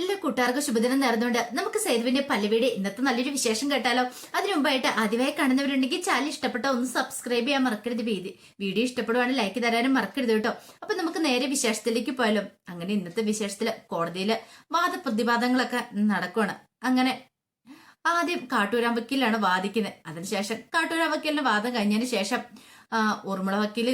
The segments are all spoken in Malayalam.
ഇല്ല കൂട്ടുകാർക്ക് ശുഭദിനം നേർന്നുകൊണ്ട് നമുക്ക് സേതുവിന്റെ പല്ലവിയുടെ ഇന്നത്തെ നല്ലൊരു വിശേഷം കേട്ടാലോ. അതിനു മുമ്പായിട്ട് ആദ്യമായി കാണുന്നവരുണ്ടെങ്കിൽ ചാനൽ ഇഷ്ടപ്പെട്ട ഒന്ന് സബ്സ്ക്രൈബ് ചെയ്യാൻ മറക്കരുത് വീതി. വീഡിയോ ഇഷ്ടപ്പെടുവാണെങ്കിൽ ലൈക്ക് തരാനും മറക്കരുത് കേട്ടോ. അപ്പൊ നമുക്ക് നേരെ വിശേഷത്തിലേക്ക് പോയാലോ. അങ്ങനെ ഇന്നത്തെ വിശേഷത്തിൽ കോടതിയിൽ വാദപ്രതിവാദങ്ങളൊക്കെ നടക്കുവാണ്. അങ്ങനെ ആദ്യം കാട്ടൂരാൻ വക്കീലാണ് വാദിക്കുന്നത്. അതിനുശേഷം കാട്ടൂരാൻ വക്കീലിന്റെ വാദം കഴിഞ്ഞതിന് ശേഷം ഉർമിള വക്കീൽ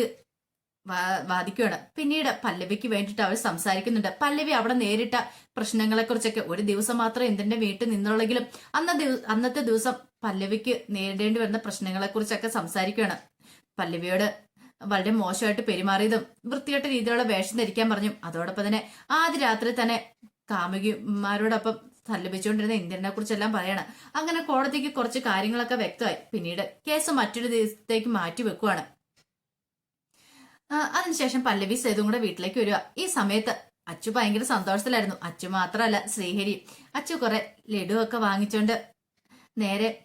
വാദിക്കുകയാണ് പിന്നീട് പല്ലവിക്ക് വേണ്ടിയിട്ട് അവർ സംസാരിക്കുന്നുണ്ട്. പല്ലവി അവിടെ നേരിട്ട പ്രശ്നങ്ങളെ കുറിച്ചൊക്കെ ഒരു ദിവസം മാത്രം എന്തിന്റെ വീട്ടിൽ നിന്നുള്ളെങ്കിലും അന്ന അന്നത്തെ ദിവസം പല്ലവിക്ക് നേരിടേണ്ടി വരുന്ന പ്രശ്നങ്ങളെ കുറിച്ചൊക്കെ സംസാരിക്കുകയാണ് പല്ലവിയോട് വളരെ മോശമായിട്ട് പെരുമാറിയതും വൃത്തികെട്ട രീതിയിലുള്ള വേഷം ധരിക്കാൻ പറഞ്ഞു. അതോടൊപ്പം തന്നെ ആദ്യ രാത്രി തന്നെ കാമുകിമാരോടൊപ്പം തല്ലിപ്പിച്ചുകൊണ്ടിരുന്ന ഇന്ദ്രനെ കുറിച്ചെല്ലാം പറയണം. അങ്ങനെ കോടതിക്ക് കുറച്ച് കാര്യങ്ങളൊക്കെ വ്യക്തമായി. പിന്നീട് കേസ് മറ്റൊരു ദിവസത്തേക്ക് മാറ്റി വെക്കുവാണ്. അതിനുശേഷം പല്ലവി സേതും കൂടെ വീട്ടിലേക്ക് വരിക. ഈ സമയത്ത് അച്ചു ഭയങ്കര സന്തോഷത്തിലായിരുന്നു. അച്ചു മാത്രമല്ല ശ്രീഹരി. അച്ചു കുറെ ലഡു ഒക്കെ വാങ്ങിച്ചോണ്ട് നേരെ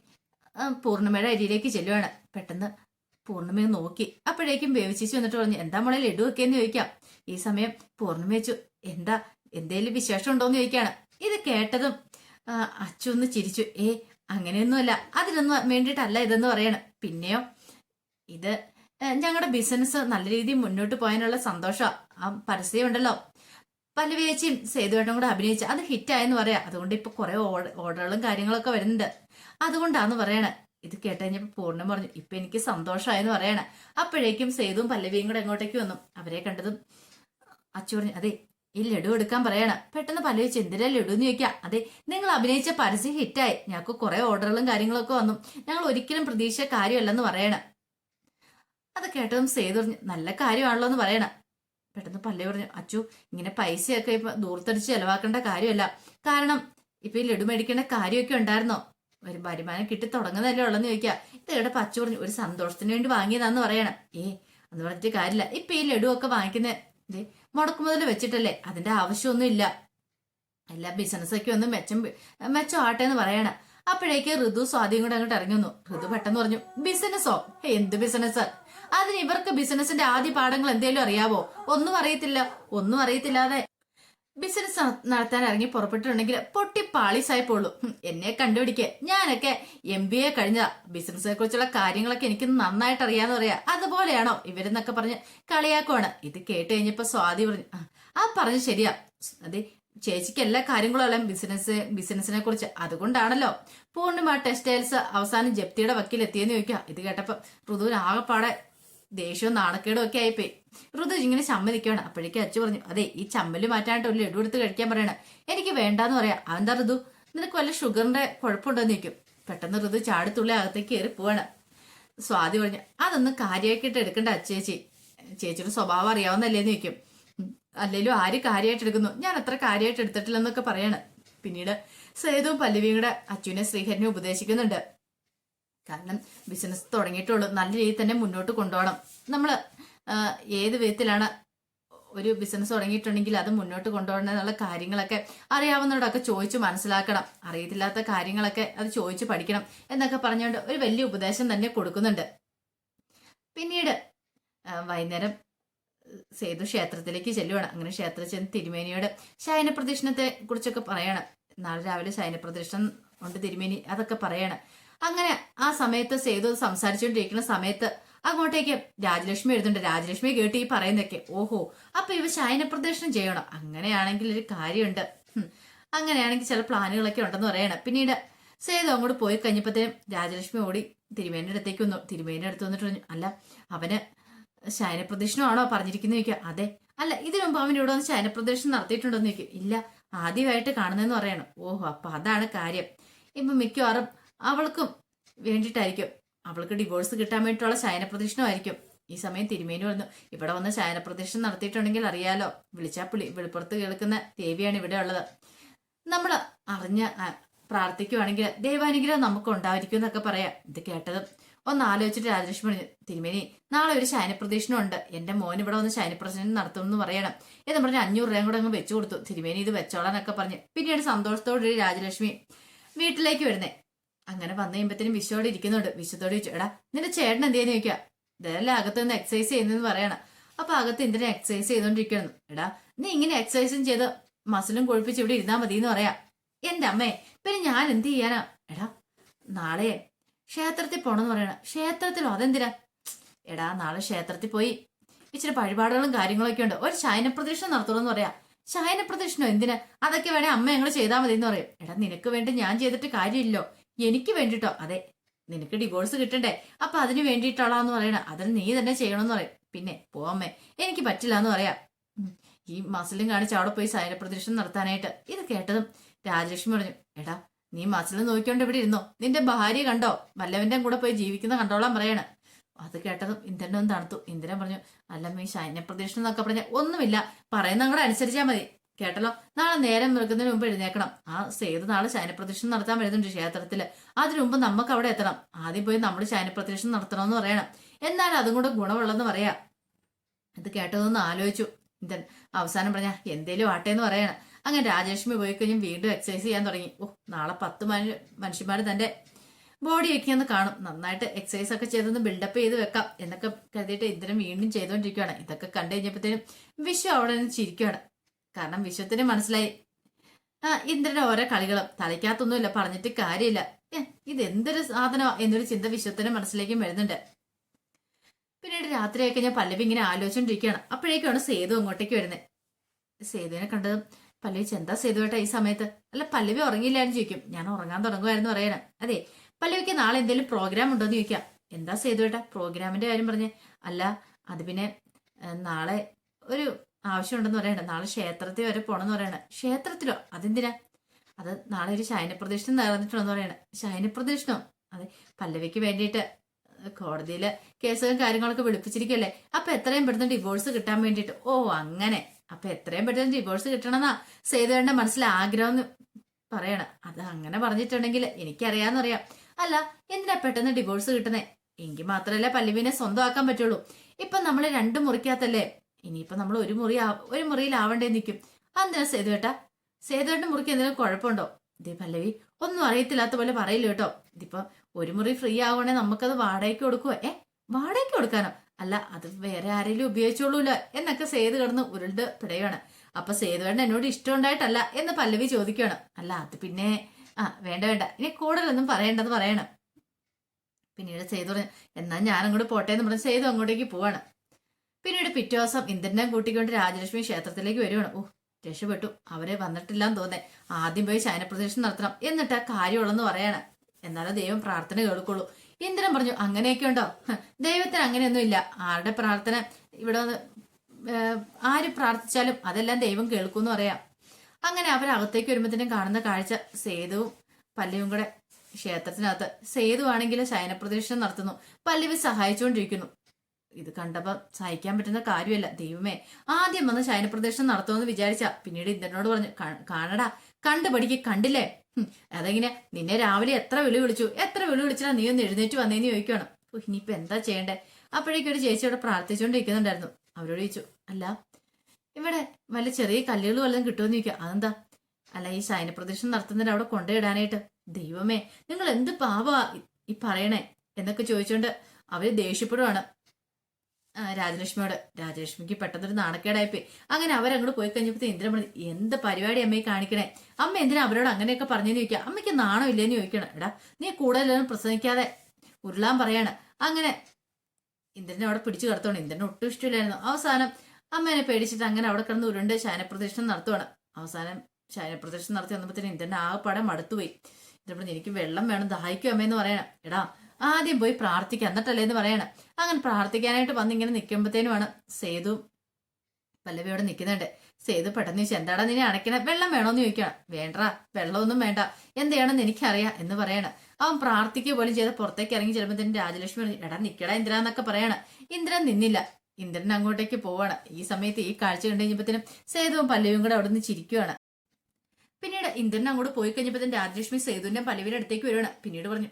പൂർണിമയുടെ അരിയിലേക്ക് ചെല്ലുവാണ്. പെട്ടെന്ന് പൂർണിമയെ നോക്കി. അപ്പോഴേക്കും വേവിച്ചേച്ചു വന്നിട്ട് പറഞ്ഞു എന്താ മോളെ ലഡു ഒക്കെ എന്ന് ചോദിക്കാം. ഈ സമയം പൂർണിമ വെച്ചു എന്താ എന്തേലും വിശേഷം ഉണ്ടോന്ന് ചോദിക്കാണ്. ഇത് കേട്ടതും അച്ചു ഒന്ന് ചിരിച്ചു. ഏ അങ്ങനെയൊന്നുമല്ല. അതിനൊന്നും വേണ്ടിയിട്ടല്ല ഇതെന്ന് പറയാണ്. പിന്നെയോ ഇത് ഞങ്ങളുടെ ബിസിനസ് നല്ല രീതിയിൽ മുന്നോട്ട് പോയതിനുള്ള സന്തോഷം. ആ പരസ്യം ഉണ്ടല്ലോ പല്ലവിയേച്ചിയും സേതുവേട്ടനും കൂടെ അഭിനയിച്ച അത് ഹിറ്റായെന്ന് പറയാം. അതുകൊണ്ട് ഇപ്പൊ കുറെ ഓർഡറുകളും കാര്യങ്ങളൊക്കെ വരുന്നുണ്ട്. അതുകൊണ്ടാന്ന് പറയണേ. ഇത് കേട്ട് കഴിഞ്ഞപ്പോ പൂർണം പറഞ്ഞു ഇപ്പൊ എനിക്ക് സന്തോഷമായെന്ന് പറയണേ. അപ്പോഴേക്കും സേതുവും പല്ലവിയും കൂടെ എങ്ങോട്ടേക്ക് വന്നു. അവരെ കണ്ടതും അച്ചു പറഞ്ഞു അതെ ഈ ലഡു എടുക്കാൻ പറയണം. പെട്ടെന്ന് പല്ലവി എന്തിനാ ലഡു എന്ന് ചോദിക്കാം. അതെ നിങ്ങൾ അഭിനയിച്ച പരസ്യം ഹിറ്റായി. ഞങ്ങൾക്ക് കുറെ ഓർഡറുകളും കാര്യങ്ങളൊക്കെ വന്നു. ഞങ്ങൾ ഒരിക്കലും പ്രതീക്ഷ കാര്യമല്ലെന്ന് പറയണം. അത് കേട്ടതും സേതു പറഞ്ഞു നല്ല കാര്യമാണല്ലോ എന്ന് പറയണം. പെട്ടെന്ന് പല്ലവി പറഞ്ഞു അച്ചു ഇങ്ങനെ പൈസയൊക്കെ ഇപ്പൊ ദൂർത്തടിച്ച് ചെലവാക്കേണ്ട കാര്യമല്ല. കാരണം ഇപ്പൊ ഈ ലഡു മേടിക്കേണ്ട കാര്യമൊക്കെ ഉണ്ടായിരുന്നോ? ഒരു വരുമാനം കിട്ടി തുടങ്ങുന്നതല്ലേ ഉള്ളെന്ന് ചോദിക്കുക ഇത് ഇവിടെ പച്ചു പറഞ്ഞു ഒരു സന്തോഷത്തിന് വേണ്ടി വാങ്ങിയതാന്ന് പറയണം. ഏ അന്ന് പറഞ്ഞിട്ട് കാര്യമില്ല. ഇപ്പൊ ഈ ലഡു ഒക്കെ വാങ്ങിക്കുന്ന മുടക്കുമുതൽ വെച്ചിട്ടല്ലേ? അതിന്റെ ആവശ്യമൊന്നും ഇല്ല. എല്ലാ ബിസിനസ്സൊക്കെ ഒന്ന് മെച്ചം മെച്ചം ആട്ടെ എന്ന് പറയണം. അപ്പോഴേക്ക് ഋതു സ്വാധീനം കൂടെ അങ്ങോട്ട് ഇറങ്ങുന്നു ഋതു പെട്ടെന്ന് പറഞ്ഞു ബിസിനസ്സോ എന്ത് ബിസിനസ് അതിന് ഇവർക്ക് ബിസിനസിന്റെ ആദ്യ പാഠങ്ങൾ എന്തേലും അറിയാവോ? ഒന്നും അറിയത്തില്ല. ഒന്നും അറിയത്തില്ലാതെ ബിസിനസ് നടത്താൻ ഇറങ്ങി പുറപ്പെട്ടിട്ടുണ്ടെങ്കിൽ പൊട്ടി പാളിസായിപ്പോളൂ എന്നെ കണ്ടുപിടിക്കുക ഞാനൊക്കെ എം ബി എ കഴിഞ്ഞ ബിസിനസിനെ കുറിച്ചുള്ള കാര്യങ്ങളൊക്കെ എനിക്ക് നന്നായിട്ട് അറിയാന്ന് പറയാ. അതുപോലെയാണോ ഇവരെന്നൊക്കെ പറഞ്ഞ് കളിയാക്കുവാണ്. ഇത് കേട്ട് കഴിഞ്ഞപ്പോ സ്വാതി പറഞ്ഞു "ആ, പറഞ്ഞു ശരിയാ. അതെ ചേച്ചിക്ക് എല്ലാ കാര്യങ്ങളും അറിയാം. ബിസിനസ് ബിസിനസിനെ കുറിച്ച്. അതുകൊണ്ടാണല്ലോ പൂർണിമ ടെക്സ്റ്റൈൽസ് അവസാനം ജപ്തിയുടെ വക്കീൽ എത്തിയെന്ന് ചോദിക്കുക. ഇത് കേട്ടപ്പോ ഋതുവിന് ആകെപ്പാടെ ദേഷ്യവും നാണക്കേടും ഒക്കെ ആയിപ്പോയി. ഋതു ഇങ്ങനെ സമ്മതിക്കുകയാണ് അപ്പോഴേക്കും അച്ചു പറഞ്ഞു അതെ ഈ ചമ്മൽ മാറ്റാനായിട്ട് ഒരു ലഡു എടുത്ത് കഴിക്കാൻ പറയണം. എനിക്ക് വേണ്ടാന്ന് പറയാം. അതെന്താ ഋതു? നിനക്ക് വല്ല ഷുഗറിന്റെ കുഴപ്പമുണ്ടോന്ന് നിൽക്കും പെട്ടെന്ന് ഋതു ചാടിത്തുള്ളി അകത്തേക്ക് കയറി പോവാണ്. സ്വാതി പറഞ്ഞു അതൊന്നും കാര്യമാക്കിയിട്ട് എടുക്കണ്ട അച്ചേച്ചി ചേച്ചിയുടെ സ്വഭാവം അറിയാവുന്നല്ലേന്ന് നിൽക്കും അല്ലേലും ആര് കാര്യമായിട്ട് എടുക്കുന്നു? ഞാൻ അത്ര കാര്യമായിട്ട് എടുത്തിട്ടില്ലെന്നൊക്കെ പറയാണ്. പിന്നീട് സേതുവും പല്ലവിയും കൂടെ അച്ഛനെ ശ്രീഹരനെ ഉപദേശിക്കുന്നുണ്ട്. കാരണം ബിസിനസ് തുടങ്ങിയിട്ടുള്ളൂ. നല്ല രീതിയിൽ തന്നെ മുന്നോട്ട് കൊണ്ടുപോകണം. നമ്മൾ ഏത് വിധത്തിലാണ് ഒരു ബിസിനസ് തുടങ്ങിയിട്ടുണ്ടെങ്കിൽ അത് മുന്നോട്ട് കൊണ്ടുപോകണം എന്നുള്ള കാര്യങ്ങളൊക്കെ അറിയാവുന്നവരോടൊക്കെ ചോദിച്ചു മനസ്സിലാക്കണം. അറിയത്തില്ലാത്ത കാര്യങ്ങളൊക്കെ അത് ചോദിച്ചു പഠിക്കണം എന്നൊക്കെ പറഞ്ഞുകൊണ്ട് ഒരു വലിയ ഉപദേശം തന്നെ കൊടുക്കുന്നുണ്ട്. പിന്നീട് വൈകുന്നേരം സേതു ക്ഷേത്രത്തിലേക്ക് ചെല്ലുവാണ്. അങ്ങനെ ക്ഷേത്രത്തിൽ ചെന്ന് തിരുമേനിയോട് ശയനപ്രദക്ഷിണത്തെ കുറിച്ചൊക്കെ പറയണം. നാളെ രാവിലെ ശയനപ്രദക്ഷിണം ഉണ്ട് തിരുമേനി അതൊക്കെ പറയാണ്. അങ്ങനെ ആ സമയത്ത് സേതു സംസാരിച്ചുകൊണ്ടിരിക്കുന്ന സമയത്ത് അങ്ങോട്ടേക്ക് രാജലക്ഷ്മി എഴുതുന്നുണ്ട് രാജലക്ഷ്മി കേട്ട് ഈ പറയുന്നൊക്കെ ഓഹോ അപ്പൊ ഇവ ശയന പ്രദർശനം ചെയ്യണം. അങ്ങനെയാണെങ്കിൽ ഒരു കാര്യമുണ്ട്. അങ്ങനെയാണെങ്കിൽ ചില പ്ലാനുകളൊക്കെ ഉണ്ടെന്ന് പറയണം. പിന്നീട് സേതു അങ്ങോട്ട് പോയി കഴിഞ്ഞപ്പോഴത്തേനും രാജലക്ഷ്മി ഓടി തിരുമേനിയുടെ അടുത്തേക്ക് വന്നു. തിരുമേനിയുടെ അടുത്ത് വന്നിട്ട് പറഞ്ഞു അല്ല അവന് ശയനപ്രദക്ഷിണമാണോ പറഞ്ഞിരിക്കുന്നത്? ചോദിക്കുക. അതെ. അല്ല ഇതിനു മുമ്പ് അവൻ ഇവിടെ വന്ന് ശയനപ്രദക്ഷിണം നടത്തിയിട്ടുണ്ടോ എന്ന് ചോദിക്കും ഇല്ല ആദ്യമായിട്ട് കാണുന്നതെന്ന് പറയണം. ഓഹോ അപ്പൊ അതാണ് കാര്യം. ഇപ്പൊ മിക്കവാറും അവൾക്കും വേണ്ടിയിട്ടായിരിക്കും. അവൾക്ക് ഡിവോഴ്സ് കിട്ടാൻ വേണ്ടിയിട്ടുള്ള ശയനപ്രദക്ഷിണമായിരിക്കും ഈ സമയം തിരുമേനി വന്നു. ഇവിടെ വന്ന് ശയനപ്രദക്ഷിണം നടത്തിയിട്ടുണ്ടെങ്കിൽ അറിയാലോ. വിളിച്ചാ പുളി വെളിപ്പുറത്ത് കേൾക്കുന്ന ദേവിയാണ് ഇവിടെ ഉള്ളത്. നമ്മൾ അറിഞ്ഞ് പ്രാർത്ഥിക്കുവാണെങ്കിൽ ദൈവാനുഗ്രഹം നമുക്ക് ഉണ്ടായിരിക്കും എന്നൊക്കെ പറയാം. ഇത് കേട്ടതും ഒന്ന് ആലോചിച്ചിട്ട് രാജലക്ഷ്മി തിരുമേനി നാളെ ഒരു ശയനപ്രദക്ഷിണം ഉണ്ട് എന്റെ മോൻ ഇവിടെ വന്ന് ശയനപ്രദക്ഷിണം നടത്തും എന്ന് പറയണം. എന്ന് പറഞ്ഞ് അഞ്ഞൂറ് രൂപയും കൂടെ അങ്ങ് വെച്ചു കൊടുത്തു. തിരുമേനി ഇത് വെച്ചോളാനൊക്കെ പറഞ്ഞ്. പിന്നീട് സന്തോഷത്തോടെ രാജലക്ഷ്മി വീട്ടിലേക്ക് വരുന്നേ. അങ്ങനെ വന്നു കഴിയുമ്പത്തേനും വിശ്വോടെ ഇരിക്കുന്നുണ്ട്. വിശ്വത്തോട് ചോദിച്ചു എടാ നിന്റെ ചേട്ടൻ എന്തേന്ന് ചോദിക്കുക ഇതെല്ലാം അകത്ത് നിന്ന് എക്സസൈസ് ചെയ്യുന്നെന്ന് പറയണം. അപ്പൊ അകത്ത് എന്തിനാ എക്സസൈസ് ചെയ്തോണ്ടിരിക്കണം എടാ നീ ഇങ്ങനെ എക്സസൈസും ചെയ്ത് മസിലും കൊഴുപ്പിച്ച് ഇവിടെ ഇരുന്നാ മതി എന്ന് പറയാ. എന്റെ അമ്മേ പിന്നെ ഞാൻ എന്ത് ചെയ്യാനാ? എടാ നാളെ ക്ഷേത്രത്തിൽ പോണെന്ന് പറയണ. ക്ഷേത്രത്തിലോ? അതെന്തിനാ? എടാ നാളെ ക്ഷേത്രത്തിൽ പോയി ഇച്ചിരി വഴിപാടുകളും കാര്യങ്ങളൊക്കെ ഉണ്ട്. ഒരു ശയന പ്രദക്ഷിണം നടത്തണമെന്ന് പറയാ. ശയന പ്രദക്ഷിണോ എന്തിനാ? അതൊക്കെ വേണേ അമ്മ ഞങ്ങൾ ചെയ്താൽ മതി എന്ന് പറയും. എടാ നിനക്ക് വേണ്ടി ഞാൻ ചെയ്തിട്ട് കാര്യമില്ലോ. എനിക്ക് വേണ്ടിട്ടോ. അതെ നിനക്ക് ഡിവോഴ്സ് കിട്ടണ്ടേ. അപ്പൊ അതിന് വേണ്ടിയിട്ടാളാന്ന് പറയണ. അതിന് നീ തന്നെ ചെയ്യണമെന്ന് പറയും. പിന്നെ പോവാമേ എനിക്ക് പറ്റില്ല എന്ന് പറയാം ഈ മസിലും കാണിച്ച് അവിടെ പോയി സൈന പ്രദർശനം നടത്താനായിട്ട്. ഇത് കേട്ടതും രാജലക്ഷ്മി പറഞ്ഞു എടാ നീ മസിലും നോക്കിക്കൊണ്ട് ഇവിടെ ഇരുന്നോ? നിന്റെ ഭാര്യ കണ്ടോ? വല്ലവന്റെ കൂടെ പോയി ജീവിക്കുന്ന കണ്ടോളാൻ പറയണ. അത് കേട്ടതും ഇന്ദ്രനെ ഒന്ന് തണുത്തു. ഇന്ദ്രൻ പറഞ്ഞു അല്ലമ്മ ഈ ശൈന്യ പ്രദക്ഷിണം എന്നൊക്കെ പറഞ്ഞ ഒന്നുമില്ല. പറയുന്ന അങ്ങോട്ട് അനുസരിച്ചാൽ മതി. കേട്ടല്ലോ. നാളെ നേരം മൃഗത്തിന് മുമ്പ് എഴുന്നേക്കണം ആ സേതു നാളെ ശയനപ്രദക്ഷിണം നടത്താൻ വരുന്നുണ്ട് ക്ഷേത്രത്തിൽ. അതിനു മുമ്പ് നമുക്ക് അവിടെ എത്തണം. ആദ്യം പോയി നമ്മൾ ശയനപ്രദക്ഷിണം നടത്തണമെന്ന് പറയണം. എന്നാൽ അതും കൂടെ ഗുണമുള്ളെന്ന് പറയാ. ഇത് കേട്ടതൊന്ന് ആലോചിച്ചു. ഇന്ദ്രൻ അവസാനം പറഞ്ഞ എന്തേലും ആട്ടെ എന്ന് പറയണം. അങ്ങനെ രാജലക്ഷ്മി പോയി കഴിഞ്ഞ് വീണ്ടും എക്സസൈസ് ചെയ്യാൻ തുടങ്ങി. ഓ നാളെ പത്ത് മനു മനുഷ്യന്മാർ തന്റെ ബോഡി വെക്കിയെന്ന് കാണും. നന്നായിട്ട് എക്സസൈസ് ഒക്കെ ചെയ്തൊന്ന് ബിൽഡപ്പ് ചെയ്ത് വെക്കാം. എന്നൊക്കെ കരുതിയിട്ട് ഇന്ദ്രൻ വീണ്ടും ചെയ്തുകൊണ്ടിരിക്കുകയാണ് ഇതൊക്കെ കണ്ടു കഴിഞ്ഞപ്പോഴത്തേനും വിശ്വ അവിടെ നിന്ന് ചിരിക്കുകയാണ് കാരണം വിശ്വത്തിന് മനസ്സിലായി. ആ ഇന്ദ്രന്റെ ഓരോ കളികളും തലയ്ക്കകത്തൊന്നുമില്ല പറഞ്ഞിട്ട് കാര്യമില്ല. ഇതെന്തൊരു സാധനമാ എന്നൊരു ചിന്ത വിശ്വത്തിന് മനസ്സിലേക്കും വരുന്നുണ്ട്. പിന്നീട് രാത്രിയൊക്കെ ഞാൻ പല്ലവി ഇങ്ങനെ ആലോചിച്ചോണ്ടിരിക്കുകയാണ്. അപ്പോഴേക്കാണ് സേതു അങ്ങോട്ടേക്ക് വരുന്നത് സേതുവിനെ കണ്ടതും പല്ലവി എന്താ സേതു കേട്ടാ ഈ സമയത്ത്? അല്ല പല്ലവി ഉറങ്ങിയില്ലാന്ന് ചോദിക്കും. ഞാൻ ഉറങ്ങാൻ തുടങ്ങുമായിരുന്നു പറയണം അതെ പല്ലവിക്ക് നാളെ എന്തെങ്കിലും പ്രോഗ്രാം ഉണ്ടോന്ന് ചോദിക്കാം. എന്താ സേതു കേട്ടാ പ്രോഗ്രാമിന്റെ കാര്യം പറഞ്ഞ്. അല്ല അത് പിന്നെ നാളെ ഒരു ആവശ്യമുണ്ടെന്ന് പറയണേ നാളെ ക്ഷേത്രത്തിൽ വരെ പോണെന്ന് പറയണേ ക്ഷേത്രത്തിലോ? അതെന്തിനാ? അത് നാളെ ഒരു ശയനപ്രദക്ഷിണം നടന്നിട്ടുണ്ടെന്ന് പറയണേ ശയനപ്രദക്ഷിണോ? അതെ പല്ലവിക്ക് വേണ്ടിയിട്ട് കോടതിയിൽ കേസുകളും കാര്യങ്ങളൊക്കെ വിളിപ്പിച്ചിരിക്കല്ലേ? അപ്പൊ എത്രയും പെട്ടെന്ന് ഡിവോഴ്സ് കിട്ടാൻ വേണ്ടിയിട്ട്. ഓ അങ്ങനെ. അപ്പൊ എത്രയും പെട്ടെന്ന് ഡിവോഴ്സ് കിട്ടണമെന്നാ സേതുവേണ്ട മനസ്സിൽ ആഗ്രഹം പറയണം. അത് അങ്ങനെ പറഞ്ഞിട്ടുണ്ടെങ്കിൽ എനിക്കറിയാന്നറിയാം അല്ല എന്തിനാ പെട്ടെന്ന് ഡിവോഴ്സ് കിട്ടുന്നേ? എങ്കിൽ മാത്രമല്ല പല്ലവിനെ സ്വന്തമാക്കാൻ പറ്റുള്ളൂ. ഇപ്പൊ നമ്മൾ രണ്ടു മുറിക്കകത്തല്ലേ? ഇനിയിപ്പോ നമ്മൾ ഒരു മുറി ഒരു മുറിയിലാവണ്ടേ നിൽക്കും അതെന്തിനാ സേതുവേട്ടാ സേതുവേട്ടന്റെ മുറിക്ക് എന്തെങ്കിലും കുഴപ്പമുണ്ടോ? ഇതേ പല്ലവി ഒന്നും അറിയത്തില്ലാത്ത പോലെ പറയില്ല കേട്ടോ. ഇതിപ്പോ ഒരു മുറി ഫ്രീ ആവണേ നമുക്കത് വാടകയ്ക്ക് കൊടുക്കുവോ? ഏ വാടകയ്ക്ക് കൊടുക്കാനോ? അല്ല അത് വേറെ ആരെങ്കിലും ഉപയോഗിച്ചോളൂല എന്നൊക്കെ സേതു കിടന്ന് ഉരുണ്ട് പിടയാണ് അപ്പൊ സേതുവേണ്ട എന്നോട് ഇഷ്ടമുണ്ടായിട്ടല്ല എന്ന് പല്ലവി ചോദിക്കുകയാണ് അല്ല അത് പിന്നെ ആ വേണ്ട വേണ്ട. ഇനി കൂടുതലൊന്നും പറയേണ്ടത് പറയണം. പിന്നീട് സേതു പറഞ്ഞു എന്നാ ഞാൻ അങ്ങോട്ട് പോട്ടെ എന്ന് പറഞ്ഞ് സേതു അങ്ങോട്ടേക്ക് പോവാണ്. പിന്നീട് പിറ്റേ ദിവസം ഇന്ദ്രനെ കൂട്ടിക്കൊണ്ട് രാജലക്ഷ്മി ക്ഷേത്രത്തിലേക്ക് വരുവാണ്. ഓ രക്ഷപ്പെട്ടു. അവരെ വന്നിട്ടില്ലാന്ന് തോന്നേ. ആദ്യം പോയി ശയനപ്രദക്ഷിണം നടത്തണം. എന്നിട്ട് കാര്യമുള്ളെന്ന് പറയാണ്. എന്നാലും ദൈവം പ്രാർത്ഥന കേൾക്കുള്ളൂ. ഇന്ദ്രൻ പറഞ്ഞു അങ്ങനെയൊക്കെ ഉണ്ടോ? ദൈവത്തിന് അങ്ങനെയൊന്നും ഇല്ല. ആരുടെ പ്രാർത്ഥന? ഇവിടെ ആര് പ്രാർത്ഥിച്ചാലും അതെല്ലാം ദൈവം കേൾക്കുമെന്ന് പറയാം. അങ്ങനെ അവരകത്തേക്ക് വരുമ്പോഴത്തേനും കാണുന്ന കാഴ്ച. സേതുവും പല്ലവും കൂടെ ക്ഷേത്രത്തിനകത്ത്. സേതു ആണെങ്കിൽ ശയനപ്രദക്ഷിണം നടത്തുന്നു. പല്ലവി സഹായിച്ചുകൊണ്ടിരിക്കുന്നു. ഇത് കണ്ടപ്പോ സഹിക്കാൻ പറ്റുന്ന കാര്യമല്ല. ദൈവമേ ആദ്യം വന്ന് ശയനപ്രദക്ഷിണം നടത്തുമെന്ന് വിചാരിച്ച പിന്നീട് ഇന്ദ്രനോട് പറഞ്ഞു കാണടാ കണ്ടു പഠിക്ക് കണ്ടില്ലേ? അതെങ്ങനെ? നിന്നെ രാവിലെ എത്ര വിളി വിളിച്ചു? എത്ര വിളി വിളിച്ചാ നീ ഒന്ന് എഴുന്നേറ്റ് വന്നേന്ന് ചോദിക്കണം ഇനിയിപ്പോ എന്താ ചെയ്യണ്ടേ? അപ്പോഴേക്കും ഒരു ചേച്ചി അവിടെ പ്രാർത്ഥിച്ചുകൊണ്ടിരിക്കുന്നുണ്ടായിരുന്നു. അവരോട് ചോദിച്ചു അല്ല ഇവിടെ വല്ല ചെറിയ കല്ലുകൾ വല്ലതും കിട്ടുമെന്ന് ചോദിക്കുക അതെന്താ? അല്ല ഈ ശയനപ്രദക്ഷിണം നടത്തുന്നതിന് അവിടെ കൊണ്ടുപോയിടാനായിട്ട്? ദൈവമേ നിങ്ങൾ എന്ത് പാവാ ഈ- പറയണേ? എന്നൊക്കെ ചോദിച്ചുകൊണ്ട് അവർ ദേഷ്യപ്പെടുവാണ്. രാജലക്ഷ്മിയോട്. രാജലക്ഷ്മിക്ക് പെട്ടെന്നൊരു നാണക്കേടായിപ്പോയി. അങ്ങനെ അവരങ്ങോട്ട് പോയി കഴിഞ്ഞപ്പോ ഇന്ദ്രൻ എന്ത് പരിപാടി അമ്മയെ കാണിക്കണേ? അമ്മ എന്തിനാ അവരോട് അങ്ങനെയൊക്കെ പറഞ്ഞെന്ന് ചോദിക്കുക? അമ്മയ്ക്ക് നാണം ഇല്ലെന്ന് ചോദിക്കണം. എടാ നീ കൂടുതലൊന്നും പ്രസംഗിക്കാതെ ഉരുളാൻ പറയാണ്. അങ്ങനെ ഇന്ദ്രനെ അവിടെ പിടിച്ചു കിടത്തോണം ഇന്ദ്രന് ഒട്ടും ഇഷ്ടമില്ലായിരുന്നു. അവസാനം അമ്മേനെ പേടിച്ചിട്ട് അങ്ങനെ അവിടെ കിടന്ന് ഉരുണ്ട് ശയനപ്രദക്ഷിണം നടത്തുവാണ്. അവസാനം ശയനപ്രദക്ഷിണം നടത്തി വന്നപ്പോഴത്തേന് ഇന്ദ്രൻ ആകെപ്പാടെ മടുത്തുപോയി. ഇന്ദ്രൻ പറഞ്ഞു എനിക്ക് വെള്ളം വേണം ദാഹിക്കും അമ്മയെന്ന് പറയണം. എടാ ആദ്യം പോയി പ്രാർത്ഥിക്കാം. എന്നിട്ടല്ലേ എന്ന് പറയണം? അങ്ങനെ പ്രാർത്ഥിക്കാനായിട്ട് വന്ന് ഇങ്ങനെ നിൽക്കുമ്പോഴത്തേനുമാണ് സേതു പല്ലവിയോടെ നിൽക്കുന്നുണ്ട് സേതു പെട്ടെന്ന് ചോദിച്ചു എന്താടാ നിന്നെ അടയ്ക്കണ വെള്ളം വേണോന്ന് ചോദിക്കണം വേണ്ട വെള്ളമൊന്നും വേണ്ട. എന്ത് ചെയ്യണമെന്ന് എനിക്കറിയാം എന്ന് പറയണം. അവൻ പ്രാർത്ഥിക്കുക പോലും ചെയ്ത് പുറത്തേക്ക് ഇറങ്ങി ചെല്ലുമ്പോഴത്തേനും രാജലക്ഷ്മി പറഞ്ഞു എടാ നിൽക്കടാ ഇന്ദ്ര എന്നൊക്കെ പറയണം. ഇന്ദ്രൻ നിന്നില്ല. ഇന്ദ്രൻ അങ്ങോട്ടേക്ക് പോവാണ്. ഈ സമയത്ത് ഈ കാഴ്ച കണ്ടു കഴിഞ്ഞപ്പോഴത്തേനും സേതുവും പല്ലവിയും കൂടെ അവിടെ നിന്ന് ചിരിക്കുവാണ്. പിന്നീട് ഇന്ദ്രൻ അങ്ങോട്ട് പോയി കഴിഞ്ഞപ്പോൾ രാജലക്ഷ്മി സേതുവിന്റെ പലവിന്റെ അടുത്തേക്ക് വരുവാണ്. പിന്നീട് പറഞ്ഞു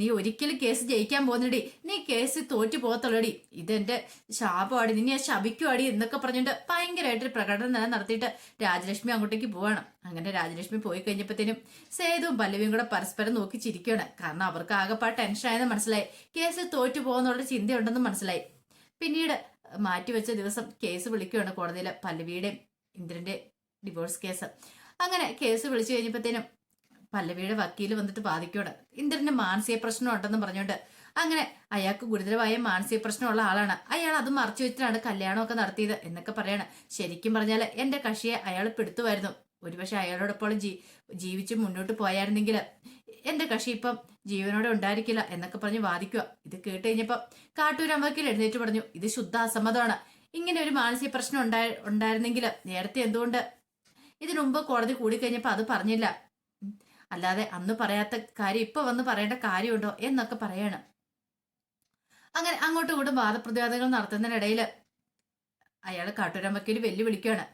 നീ ഒരിക്കലും കേസ് ജയിക്കാൻ പോകുന്നടി നീ കേസ് തോറ്റു പോകത്തുള്ളടി. ഇതെന്റെ ശാപമാടി. നിന്നെ ഞാൻ ശപിക്കുവാടി എന്നൊക്കെ പറഞ്ഞിട്ട് ഭയങ്കരമായിട്ട് പ്രകടനം തന്നെ നടത്തിയിട്ട് രാജലക്ഷ്മി അങ്ങോട്ടേക്ക് പോവാണ്. അങ്ങനെ രാജലക്ഷ്മി പോയി കഴിഞ്ഞപ്പോഴത്തേനും സേതുവും പല്ലവിയും കൂടെ പരസ്പരം നോക്കി ചിരിക്കുകയാണ് കാരണം അവർക്ക് ആകെപ്പാട് ടെൻഷൻ ആയെന്ന് മനസ്സിലായി. കേസ് തോറ്റു പോകുന്നുള്ള ചിന്തയുണ്ടെന്ന് മനസ്സിലായി. പിന്നീട് മാറ്റിവെച്ച ദിവസം കേസ് വിളിക്കുകയാണ് കോടതിയിൽ പല്ലവിയുടെയും ഇന്ദ്രന്റെ ഡിവോഴ്സ് കേസ് അങ്ങനെ കേസ് വിളിച്ചു കഴിഞ്ഞപ്പോഴത്തേനും പല്ലവിയുടെ വക്കീൽ വന്നിട്ട് ബാധിക്കോട് ഇന്ദ്രന് മാനസിക പ്രശ്നം ഉണ്ടെന്ന് പറഞ്ഞുകൊണ്ട് അങ്ങനെ അയാൾക്ക് ഗുരുതരമായ മാനസിക പ്രശ്നമുള്ള ആളാണ്. അയാൾ അത് മറച്ചു വെച്ചിട്ടാണ് കല്യാണമൊക്കെ നടത്തിയത് എന്നൊക്കെ പറയാണ്. ശരിക്കും പറഞ്ഞാൽ എന്റെ കക്ഷിയെ അയാൾ പെടുത്തുമായിരുന്നു. ഒരുപക്ഷെ അയാളോടൊപ്പം ജീ ജീവിച്ച് മുന്നോട്ട് പോയായിരുന്നെങ്കിൽ എന്റെ കക്ഷി ഇപ്പം ജീവനോടെ ഉണ്ടായിരിക്കില്ല എന്നൊക്കെ പറഞ്ഞ് വാദിക്കുക ഇത് കേട്ട് കാട്ടൂർ കാട്ടൂരമ്പക്കിൽ എഴുന്നേറ്റ് പറഞ്ഞു ഇത് ശുദ്ധ അസമ്മതമാണ്. ഇങ്ങനെ ഒരു മാനസിക പ്രശ്നം ഉണ്ടായി ഉണ്ടായിരുന്നെങ്കിൽ നേരത്തെ എന്തുകൊണ്ട് ഇതിനു മുമ്പ് കോടതി കൂടിക്കഴിഞ്ഞപ്പോൾ അത് പറഞ്ഞില്ല. അല്ലാതെ അന്ന് പറയാത്ത കാര്യം ഇപ്പൊ വന്ന് പറയേണ്ട കാര്യമുണ്ടോ എന്നൊക്കെ പറയാണ്. അങ്ങനെ അങ്ങോട്ടും ഇങ്ങോട്ടും വാദപ്രതിവാദങ്ങൾ നടത്തുന്നതിനിടയിൽ അയാൾ കാട്ടൂരമ്പക്കയിൽ വെല്ലുവിളിക്കുകയാണ്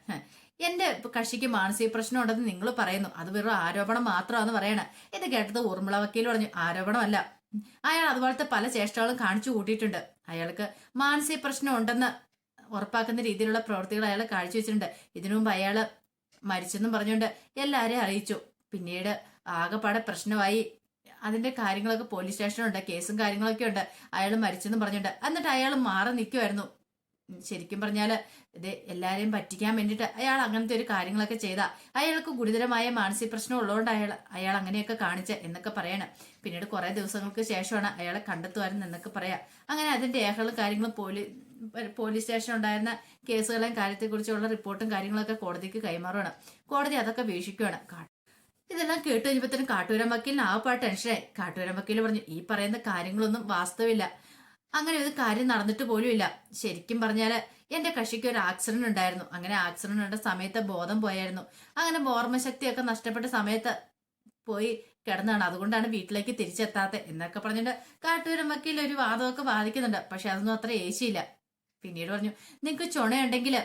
എന്റെ കക്ഷിക്ക് മാനസിക പ്രശ്നം ഉണ്ടെന്ന് നിങ്ങൾ പറയുന്നു. അത് വെറും ആരോപണം മാത്രമാണെന്ന് പറയണ. ഇത് കേട്ടത് ഊർമിള വക്കീൽ പറഞ്ഞു ആരോപണമല്ല. അയാൾ അതുപോലത്തെ പല ചേഷ്ടകളും കാണിച്ചു കൂട്ടിയിട്ടുണ്ട്. അയാൾക്ക് മാനസിക പ്രശ്നം ഉണ്ടെന്ന് ഉറപ്പാക്കുന്ന രീതിയിലുള്ള പ്രവൃത്തികൾ അയാൾ കാഴ്ചവെച്ചിട്ടുണ്ട്. ഇതിനു മുമ്പ് അയാൾ മരിച്ചെന്നും പറഞ്ഞുകൊണ്ട് എല്ലാവരെയും അറിയിച്ചു. പിന്നീട് ആകെപ്പാടെ പ്രശ്നമായി. അതിന്റെ കാര്യങ്ങളൊക്കെ പോലീസ് സ്റ്റേഷനുണ്ട് കേസും കാര്യങ്ങളൊക്കെ ഉണ്ട്. അയാൾ മരിച്ചെന്നും പറഞ്ഞിട്ടുണ്ട് എന്നിട്ട് അയാൾ മാറി നിൽക്കുമായിരുന്നു ശരിക്കും പറഞ്ഞാൽ ഇത് എല്ലാരെയും പറ്റിക്കാൻ വേണ്ടിയിട്ട് അയാൾ അങ്ങനത്തെ ഒരു കാര്യങ്ങളൊക്കെ ചെയ്ത. അയാൾക്ക് ഗുരുതരമായ മാനസിക പ്രശ്നം ഉള്ളതുകൊണ്ട് അയാൾ അയാൾ അങ്ങനെയൊക്കെ കാണിച്ച എന്നൊക്കെ പറയണം. പിന്നീട് കുറെ ദിവസങ്ങൾക്ക് ശേഷമാണ് അയാളെ കണ്ടെത്തുമായിരുന്നു എന്നൊക്കെ പറയാം. അങ്ങനെ അതിന്റെ രേഖകളും കാര്യങ്ങളും പോലീസ് പോലീസ് സ്റ്റേഷൻ ഉണ്ടായിരുന്ന കേസുകളെയും കാര്യത്തെക്കുറിച്ചുള്ള റിപ്പോർട്ടും കാര്യങ്ങളൊക്കെ കോടതിക്ക് കൈമാറുകയാണ് കോടതി അതൊക്കെ വീക്ഷിക്കുകയാണ് ഇതെല്ലാം കേട്ട് കഴിഞ്ഞപ്പോഴത്തേനും കാട്ടൂരം വക്കീലിന് ആകപ്പാട് ടെൻഷനായി. കാട്ടൂരം വക്കീൽ പറഞ്ഞു ഈ പറയുന്ന കാര്യങ്ങളൊന്നും വാസ്തവില്ല. അങ്ങനെ ഒരു കാര്യം നടന്നിട്ട് പോലും ഇല്ല. ശരിക്കും പറഞ്ഞാൽ എന്റെ കക്ഷിക്ക് ഒരു ആക്സിഡന്റ് ഉണ്ടായിരുന്നു. അങ്ങനെ ആക്സിഡന്റ് ഉണ്ട സമയത്ത് ബോധം പോയായിരുന്നു. അങ്ങനെ ഓർമ്മശക്തിയൊക്കെ നഷ്ടപ്പെട്ട സമയത്ത് പോയി കിടന്നാണ്. അതുകൊണ്ടാണ് വീട്ടിലേക്ക് തിരിച്ചെത്താത്തത് എന്നൊക്കെ പറഞ്ഞിട്ട് കാട്ടൂരം ഒരു വാദമൊക്കെ വാദിക്കുന്നുണ്ട്. പക്ഷെ അതൊന്നും അത്ര ഏശിയില്ല. പിന്നീട് പറഞ്ഞു നിങ്ങൾക്ക് ചുണയുണ്ടെങ്കിൽ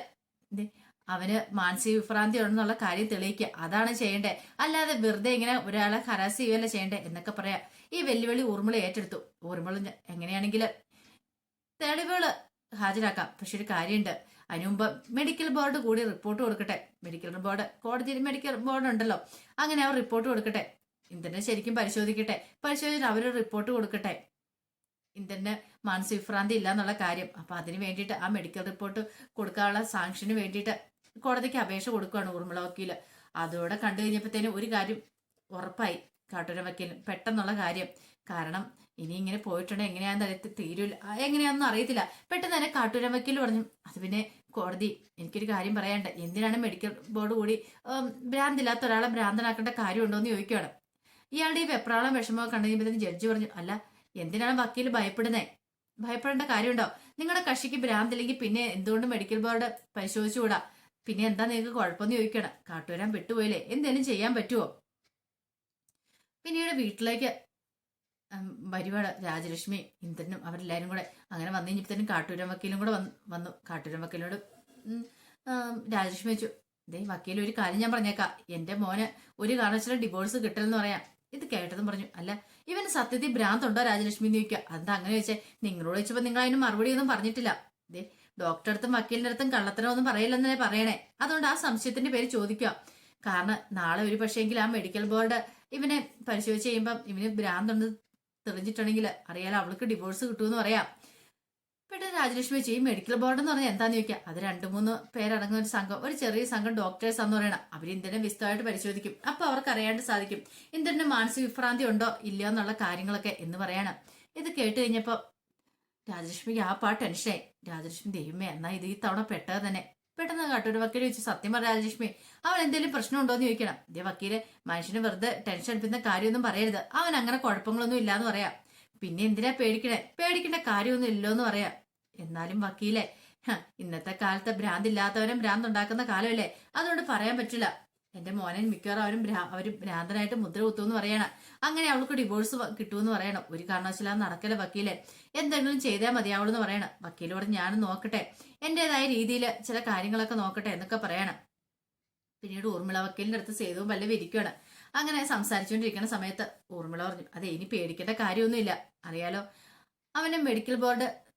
അവന് മാനസിക വിഭ്രാന്തി ഉണ്ടെന്നുള്ള കാര്യം തെളിയിക്കുക. അതാണ് ചെയ്യേണ്ടത് അല്ലാതെ വെറുതെ ഇങ്ങനെ ഒരാളെ ഹരാസ് ചെയ്യുകയല്ല ചെയ്യേണ്ടത് എന്നൊക്കെ പറയാം. ഈ വെല്ലുവിളി ഊർമിള ഏറ്റെടുത്തു. എങ്ങനെയാണെങ്കിൽ എങ്ങനെയാണെങ്കിൽ തെളിവുകൾ ഹാജരാക്കാം. പക്ഷെ ഒരു കാര്യമുണ്ട്. അതിനു മുമ്പ് മെഡിക്കൽ ബോർഡ് കൂടി റിപ്പോർട്ട് കൊടുക്കട്ടെ. മെഡിക്കൽ ബോർഡ് കോടതിയിൽ മെഡിക്കൽ ബോർഡ് ഉണ്ടല്ലോ. അങ്ങനെ അവർ റിപ്പോർട്ട് കൊടുക്കട്ടെ. ഇന്ദ്രനെ ശരിക്കും പരിശോധിക്കട്ടെ. പരിശോധിച്ചിട്ട് അവർ റിപ്പോർട്ട് കൊടുക്കട്ടെ. ഇന്ദ്രന് മാനസിക വിഭ്രാന്തി ഇല്ല എന്നുള്ള കാര്യം. അപ്പൊ അതിന് വേണ്ടിയിട്ട് ആ മെഡിക്കൽ റിപ്പോർട്ട് കൊടുക്കാനുള്ള സാങ്ഷന് വേണ്ടിയിട്ട് കോടതിക്ക് അപേക്ഷ കൊടുക്കുകയാണ് ഊർമിള വക്കീൽ. അതോടെ കണ്ടു കഴിഞ്ഞപ്പോഴത്തേനും ഒരു കാര്യം ഉറപ്പായി. കാട്ടൂര വക്കീലിന് പെട്ടെന്നുള്ള കാര്യം. കാരണം ഇനി ഇങ്ങനെ പോയിട്ടുണ്ടെങ്കിൽ എങ്ങനെയാണെന്ന് അറിയത്തി തീരൂല എങ്ങനെയാണെന്നും അറിയത്തില്ല. പെട്ടെന്ന് തന്നെ കാട്ടൂര വക്കീൽ പറഞ്ഞു അത് പിന്നെ കോടതി എനിക്കൊരു കാര്യം പറയണ്ട എന്തിനാണ് മെഡിക്കൽ ബോർഡ് കൂടി ഭ്രാന്തില്ലാത്ത ഒരാളെ ഭ്രാന്തനാക്കേണ്ട കാര്യമുണ്ടോ എന്ന് ചോദിക്കുകയാണ് ഇയാളുടെ ഈ വെപ്രാളം വിഷമമൊക്കെ കണ്ടു ജഡ്ജി പറഞ്ഞു അല്ല എന്തിനാണ് വക്കീൽ ഭയപ്പെടുന്നത് ഭയപ്പെടേണ്ട കാര്യമുണ്ടോ? നിങ്ങളുടെ കക്ഷിക്ക് ഭ്രാന്തില്ലെങ്കിൽ പിന്നെ എന്തുകൊണ്ട് മെഡിക്കൽ ബോർഡ് പരിശോധിച്ചുകൂടാ? പിന്നെ എന്താ നിങ്ങൾക്ക് കുഴപ്പമെന്ന് ചോദിക്കണം. കാട്ടുവരാൻ വിട്ടുപോയില്ലേ? എന്തേലും ചെയ്യാൻ പറ്റുമോ പിന്നീട് വീട്ടിലേക്ക് വരുവാണ് രാജലക്ഷ്മി ഇന്ദ്രനും അവരെല്ലാവരും കൂടെ. അങ്ങനെ വന്നു കഴിഞ്ഞപ്പോഴത്തേനും കാട്ടൂരം വക്കീലും കൂടെ വന്ന് വന്നു. കാട്ടൂരം വക്കീലിനോട് രാജലക്ഷ്മി വെച്ചു ദേ വക്കീൽ ഒരു കാര്യം ഞാൻ പറഞ്ഞേക്കാം. എന്റെ മോന് ഒരു കാരണവശാലും ഡിവോഴ്സ് കിട്ടില്ലെന്ന് പറയാം. ഇത് കേട്ടതും പറഞ്ഞു അല്ല ഇവന് സത്യത്തിൽ ഭ്രാന്തുണ്ടോ രാജലക്ഷ്മി? എന്ന് ചോദിക്കുക. അതെന്താ അങ്ങനെ ചോദിച്ചേ? നിങ്ങളോട് ചോദിച്ചപ്പോൾ നിങ്ങൾ അതിന് മറുപടി ഒന്നും പറഞ്ഞിട്ടില്ല. ദേ ഡോക്ടറെ അടുത്തും വക്കീലിന്റെ അടുത്തും കള്ളത്തരമൊന്നും പറയില്ലെന്നേ പറയണേ? അതുകൊണ്ട് ആ സംശയത്തിന്റെ പേര് ചോദിക്കുക. കാരണം നാളെ ഒരു പക്ഷേങ്കിൽ ആ മെഡിക്കൽ ബോർഡ് ഇവനെ പരിശോധിച്ച് കഴിയുമ്പം ഇവന് ഭ്രാന്തുണ്ട് തെളിഞ്ഞിട്ടുണ്ടെങ്കിൽ അറിയാലോ അവൾക്ക് ഡിവോഴ്സ് കിട്ടുമെന്ന് പറയാം. രാജലക്ഷ്മി മെഡിക്കൽ ബോർഡ് എന്ന് പറഞ്ഞാൽ എന്താന്ന് ചോദിക്കുക അത് രണ്ട് മൂന്ന് പേരടങ്ങുന്ന ഒരു സംഘം. ഒരു ചെറിയ സംഘം ഡോക്ടേഴ്സ് എന്ന് പറയണം. അവർ ഇന്ദ്രനെ വിശദമായിട്ട് പരിശോധിക്കും. അപ്പൊ അവർക്ക് അറിയാണ്ട് സാധിക്കും. ഇന്ദ്രന് മാനസിക വിഭ്രാന്തി ഉണ്ടോ? ഇല്ലയോ എന്നുള്ള കാര്യങ്ങളൊക്കെ എന്ന് പറയണം. ഇത് കേട്ട് കഴിഞ്ഞപ്പോ രാജലക്ഷ്മിക്ക് ആ പാ ടെൻഷനായി. രാജലക്ഷ്മി ദൈവമേ എന്നാ ഇത് ഈ തവണ പെട്ടത് തന്നെ. പെട്ടെന്ന് കാട്ടൂര് വക്കീൽ ചോദിച്ചു സത്യം പറ രാജലക്ഷ്മി അവൻ എന്തെങ്കിലും പ്രശ്നം ഉണ്ടോ എന്ന് ചോദിക്കണം. ഇതേ വക്കീൽ മനുഷ്യന് വെറുതെ ടെൻഷൻ എടുപ്പിക്കുന്ന കാര്യമൊന്നും പറയരുത്. അവൻ അങ്ങനെ കുഴപ്പങ്ങളൊന്നും ഇല്ലാന്ന് പറയാം. പിന്നെ എന്തിനാ പേടിക്കണേ? പേടിക്കേണ്ട കാര്യമൊന്നും ഇല്ലോന്ന് പറയാം. എന്നാലും വക്കീലെ ഇന്നത്തെ കാലത്ത് ഭ്രാന്തില്ലാത്തവരും ഭ്രാന്ത് ഉണ്ടാക്കുന്ന കാലമല്ലേ? അതുകൊണ്ട് പറയാൻ പറ്റില്ല. എന്റെ മോനെ മിക്കവാറും അവരും അവർ ഭ്രാന്തനായിട്ട് മുദ്ര കുത്തുമെന്ന് പറയണം. അങ്ങനെ അവൾക്ക് ഡിവോഴ്സ് കിട്ടുമെന്ന് പറയണം. ഒരു കാരണവശാലും നടക്കല വക്കീലെ. എന്തെങ്കിലും ചെയ്താൽ മതിയാവുള്ളൂ പറയണം. വക്കീലോട് ഞാൻ നോക്കട്ടെ. എന്റേതായ രീതിയിൽ ചില കാര്യങ്ങളൊക്കെ നോക്കട്ടെ എന്നൊക്കെ പറയണം. പിന്നീട് ഊർമിള വക്കീലിന്റെ അടുത്ത് സേതുവും വല്ല ഇരിക്കുകയാണ് അങ്ങനെ സംസാരിച്ചുകൊണ്ടിരിക്കുന്ന സമയത്ത് ഊർമിള പറഞ്ഞു അതെ ഇനി പേടിക്കേണ്ട കാര്യമൊന്നുമില്ല. അറിയാലോ അവനെ മെഡിക്കൽ ബോർഡ്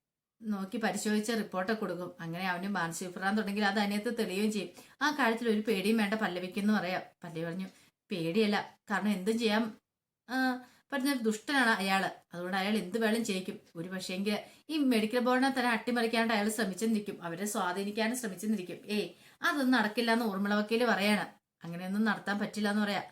നോക്കി പരിശോധിച്ച റിപ്പോർട്ടൊക്കെ കൊടുക്കും. അങ്ങനെ അവന് മാനസിക വിഭ്രാന്തി ഉണ്ടെങ്കിൽ അത് അതിനകത്ത് തെളിയുകയും ചെയ്യും. ആ കാര്യത്തിൽ ഒരു പേടിയും വേണ്ട പല്ലവിക്കെന്ന് പറയാം. പല്ലവി പറഞ്ഞു പേടിയല്ല കാരണം എന്തും ചെയ്യാൻ പറഞ്ഞ ദുഷ്ടനാണ് അയാൾ അതുകൊണ്ട് അയാൾ എന്ത് വേണം ചെയ്യിക്കും. ഒരു പക്ഷേങ്കിൽ ഈ മെഡിക്കൽ ബോർഡിനെ തന്നെ അട്ടിമറിക്കാണ്ട് അയാൾ ശ്രമിച്ചെന്നിരിക്കും. അവരെ സ്വാധീനിക്കാനും നിൽക്കും ഏയ് അതൊന്നും നടക്കില്ല എന്ന് ഊർമിള വക്കീൽ പറയാണ്. അങ്ങനെയൊന്നും നടത്താൻ പറ്റില്ല എന്ന് പറയാ.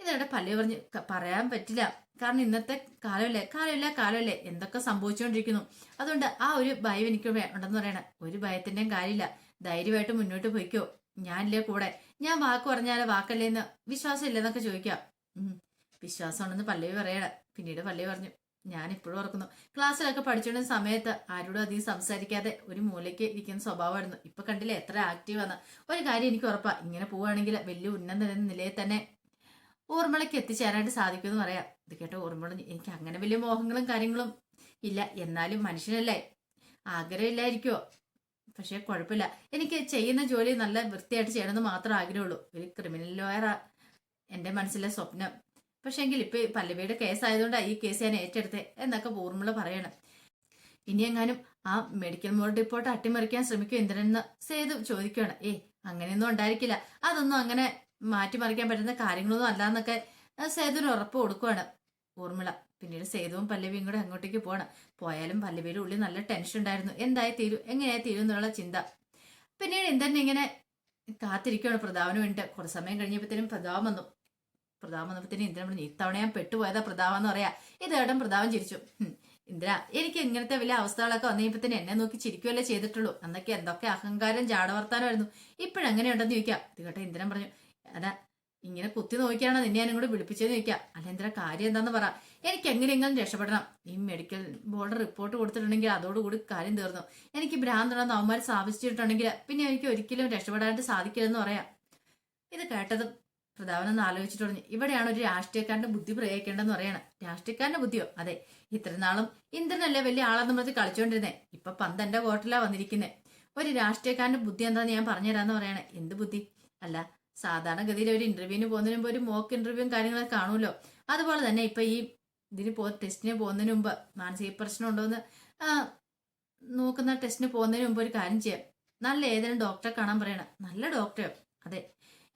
ഇതവിടെ പല്ലി പറഞ്ഞു പറയാൻ പറ്റില്ല. കാരണം ഇന്നത്തെ കാലമല്ലേ? കാലമില്ല കാലമല്ലേ? എന്തൊക്കെ സംഭവിച്ചുകൊണ്ടിരിക്കുന്നു? അതുകൊണ്ട് ആ ഒരു ഭയം എനിക്ക് ഉണ്ടെന്ന് പറയണ. ഒരു ഭയത്തിന്റെയും കാര്യമില്ല. ധൈര്യമായിട്ട് മുന്നോട്ട് പോയിക്കോ. ഞാനില്ലേ കൂടെ? ഞാൻ വാക്ക് പറഞ്ഞാൽ വാക്കല്ലേന്ന് വിശ്വാസം ഇല്ലെന്നൊക്കെ ചോദിക്കാം. ഉം, വിശ്വാസമുണ്ടെന്ന് പല്ലവി പറയണ. പിന്നീട് പല്ലവി പറഞ്ഞു. ഞാൻ ഇപ്പോഴും ഓർക്കുന്നു. ക്ലാസ്സിലൊക്കെ പഠിച്ചുകൊണ്ടിരുന്ന സമയത്ത് ആരോടും അധികം സംസാരിക്കാതെ ഒരു മൂലയ്ക്ക് ഇരിക്കുന്ന സ്വഭാവമായിരുന്നു. ഇപ്പൊ കണ്ടില്ലേ? എത്ര ആക്റ്റീവ് ആണ്. ഒരു കാര്യം എനിക്ക് ഉറപ്പാ. ഇങ്ങനെ പോവുകയാണെങ്കിൽ വലിയ ഉന്നത നിലയിൽ തന്നെ ഊർമിളയ്ക്ക് എത്തിച്ചേരാനായിട്ട് സാധിക്കും എന്ന് പറയാം. ഇത് കേട്ട ഊർമിള എനിക്ക് അങ്ങനെ വലിയ മോഹങ്ങളും കാര്യങ്ങളും ഇല്ല. എന്നാലും മനുഷ്യനല്ലേ? ആഗ്രഹമില്ലായിരിക്കുമോ പക്ഷേ കുഴപ്പമില്ല. എനിക്ക് ചെയ്യുന്ന ജോലി നല്ല വൃത്തിയായിട്ട് ചെയ്യണമെന്ന് മാത്രം ആഗ്രഹമുള്ളൂ. ഒരു ക്രിമിനൽ ലോയറാ എന്റെ മനസ്സിലെ സ്വപ്നം. പക്ഷേ എങ്കിൽ ഇപ്പം പല്ലവിയുടെ കേസായതുകൊണ്ടാണ് ഈ കേസ് ഞാൻ ഏറ്റെടുത്തേ എന്നൊക്കെ ഊർമിള പറയണം. ഇനി എങ്ങാനും ആ മെഡിക്കൽ ബോർഡ് റിപ്പോർട്ട് അട്ടിമറിക്കാൻ ശ്രമിക്കും ഇന്ദ്രനെന്ന് സേതു ചോദിക്കുകയാണ്. ഏ അങ്ങനെയൊന്നും ഉണ്ടായിരിക്കില്ല. അതൊന്നും അങ്ങനെ മാറ്റിമറിക്കാൻ പറ്റുന്ന കാര്യങ്ങളൊന്നും അല്ല എന്നൊക്കെ സേതുവിന് ഉറപ്പ് കൊടുക്കുവാണ്. ഊർമിള പിന്നീട് സേതുവും പല്ലവിയും കൂടെ അങ്ങോട്ടേക്ക് പോവാണ്. പോയാലും പല്ലവിയുടെ ഉള്ളിൽ നല്ല ടെൻഷൻ ഉണ്ടായിരുന്നു. എന്തായി തീരും എങ്ങനെയായി തീരും എന്നുള്ള ചിന്ത. പിന്നീട് ഇന്ദ്രൻ ഇങ്ങനെ കാത്തിരിക്കുകയാണ് പ്രതാപന് വേണ്ടിട്ട് കുറച്ച് സമയം കഴിഞ്ഞപ്പോഴത്തേനും പ്രതാപം വന്നു. പ്രതാപം വന്നപ്പോഴത്തേനും ഇന്ദ്രൻ പറഞ്ഞു ഇത്തവണ ഞാൻ പെട്ടുപോയതാ പ്രതാപം എന്ന് പറയാ. ഇതേടം പ്രതാപം ചിരിച്ചു. "ഹും, ഇന്ദ്ര എനിക്ക് ഇങ്ങനത്തെ വലിയ അവസ്ഥകളൊക്കെ വന്നപ്പോ എന്നെ നോക്കി ചിരിക്കുകയല്ലേ ചെയ്തിട്ടുള്ളൂ. അന്നൊക്കെ എന്തൊക്കെ അഹങ്കാരം ജാടവർത്താനമായിരുന്നു. ഇപ്പോഴെങ്ങനെയുണ്ടെന്ന് ചോദിക്കാം. ഇത് കേട്ടോ ഇന്ദ്രൻ പറഞ്ഞു അതാ ഇങ്ങനെ കുത്തി നോക്കിയാണോ നിന്നെ ഞാനും കൂടെ വിളിപ്പിച്ചതെന്ന് ചോദിക്കാം. അല്ല കാര്യം എന്താന്ന് പറ. എനിക്ക് എങ്ങനെയെങ്കിലും രക്ഷപ്പെടണം. ഈ മെഡിക്കൽ ബോർഡ് റിപ്പോർട്ട് കൊടുത്തിട്ടുണ്ടെങ്കിൽ അതോടുകൂടി കാര്യം തീർന്നു. എനിക്ക് ഭ്രാന്തണെന്ന് അവന്മാർ സ്ഥാപിച്ചിട്ടുണ്ടെങ്കിൽ പിന്നെ എനിക്ക് ഒരിക്കലും രക്ഷപ്പെടാനായിട്ട് സാധിക്കില്ലെന്ന് പറയാം. ഇത് കേട്ടത് പ്രധാനമെന്ന് ആലോചിച്ചിട്ട് പറഞ്ഞു ഇവിടെയാണ് ഒരു രാഷ്ട്രീയക്കാരന്റെ ബുദ്ധി പ്രയോഗിക്കേണ്ടതെന്ന് പറയണം. രാഷ്ട്രീയക്കാരന്റെ ബുദ്ധിയോ? അതെ ഇത്രയും നാളും ഇന്ദ്രനല്ലേ വലിയ ആളെന്ന് പറഞ്ഞ് കളിച്ചോണ്ടിരുന്നേ. ഇപ്പൊ പന്ത് എന്റെ കോട്ടിലാ വന്നിരിക്കുന്നേ. ഒരു രാഷ്ട്രീയക്കാരന്റെ ബുദ്ധി എന്താന്ന് ഞാൻ പറഞ്ഞുതരാന്ന് പറയണേ. എന്ത് ബുദ്ധി? അല്ല സാധാരണഗതിയിൽ ഒരു ഇന്റർവ്യൂവിന് പോകുന്നതിന് മുമ്പ് ഒരു മോക്ക് ഇന്റർവ്യൂവും കാര്യങ്ങളൊക്കെ കാണുമല്ലോ. അതുപോലെ തന്നെ ഇപ്പൊ ഈ ഇതിന് പോ ടെസ്റ്റിന് പോകുന്നതിന് മുമ്പ് മാനസിക പ്രശ്നം ഉണ്ടോ എന്ന് നോക്കുന്ന ടെസ്റ്റിന് പോകുന്നതിന് മുമ്പ് ഒരു കാര്യം ചെയ്യാം. നല്ല ഏതെങ്കിലും ഡോക്ടറെ കാണാൻ പറയണം. നല്ല ഡോക്ടറെ അതെ.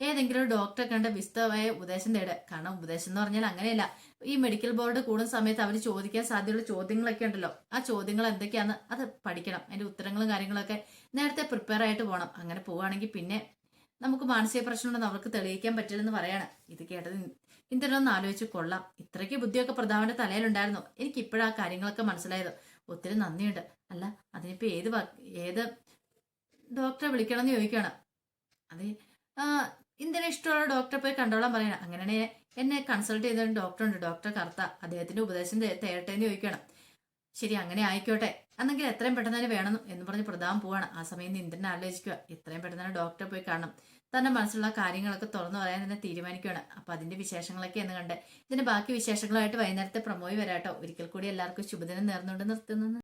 ഏതെങ്കിലും ഡോക്ടറെ കണ്ട വിസ്തവമായ ഉപദേശം തേടുക. കാരണം ഉപദേശം എന്ന് പറഞ്ഞാൽ അങ്ങനെയല്ല. ഈ മെഡിക്കൽ ബോർഡ് കൂടുന്ന സമയത്ത് അവർ ചോദിക്കാൻ സാധ്യതയുള്ള ചോദ്യങ്ങളൊക്കെ ഉണ്ടല്ലോ. ആ ചോദ്യങ്ങൾ എന്തൊക്കെയാണെന്ന് അത് പഠിക്കണം. അതിന്റെ ഉത്തരങ്ങളും കാര്യങ്ങളൊക്കെ നേരത്തെ പ്രിപ്പയർ ആയിട്ട് പോകണം അങ്ങനെ പോവുകയാണെങ്കിൽ പിന്നെ നമുക്ക് മാനസിക പ്രശ്നമുണ്ടെന്ന് അവർക്ക് തെളിയിക്കാൻ പറ്റില്ലെന്ന് പറയാണ്. ഇത് കേട്ടത് ഇന്ദ്രനൊന്ന് ആലോചിച്ച് കൊള്ളാം. ഇത്രയ്ക്ക് ബുദ്ധിയൊക്കെ പ്രധാനന്റെ തലയിലുണ്ടായിരുന്നു. എനിക്ക് ഇപ്പോഴാ കാര്യങ്ങളൊക്കെ മനസ്സിലായത്. ഒത്തിരി നന്ദിയുണ്ട്. അല്ല അതിനിപ്പോ ഏത് ഏത് ഡോക്ടറെ വിളിക്കണം എന്ന് ചോദിക്കുകയാണ്. അതെ ഇന്ത്യനെ ഇഷ്ടമുള്ള ഡോക്ടറെ പോയി കണ്ടോളാം പറയണം. അങ്ങനെയാണെങ്കിൽ എന്നെ കൺസൾട്ട് ചെയ്ത ഡോക്ടർ ഉണ്ട് ഡോക്ടർ കർത്ത. അദ്ദേഹത്തിന്റെ ഉപദേശം തേരട്ടെ എന്ന് ചോദിക്കണം ശരി അങ്ങനെ ആയിക്കോട്ടെ. അന്നെങ്കിൽ എത്രയും പെട്ടെന്ന് തന്നെ വേണം എന്ന് പറഞ്ഞ് പ്രധാനം പോവാണ്. ആ സമയം ഇന്ദ്രനെ ആലോചിക്കുക? എത്രയും പെട്ടെന്ന് തന്നെ ഡോക്ടറെ പോയി കാണണം. തന്റെ മനസ്സിലുള്ള കാര്യങ്ങളൊക്കെ തുറന്നു പറയാൻ തന്നെ തീരുമാനിക്കുകയാണ്. അപ്പൊ അതിന്റെ വിശേഷങ്ങളൊക്കെ എന്ന് കണ്ട്. ഇതിന്റെ ബാക്കി വിശേഷങ്ങളായിട്ട് വൈകുന്നേരത്തെ പ്രമോയി വരാട്ടോ. ഒരിക്കൽ കൂടി എല്ലാവർക്കും ശുഭദിനം നേർന്നുകൊണ്ട് നിർത്തുന്നു.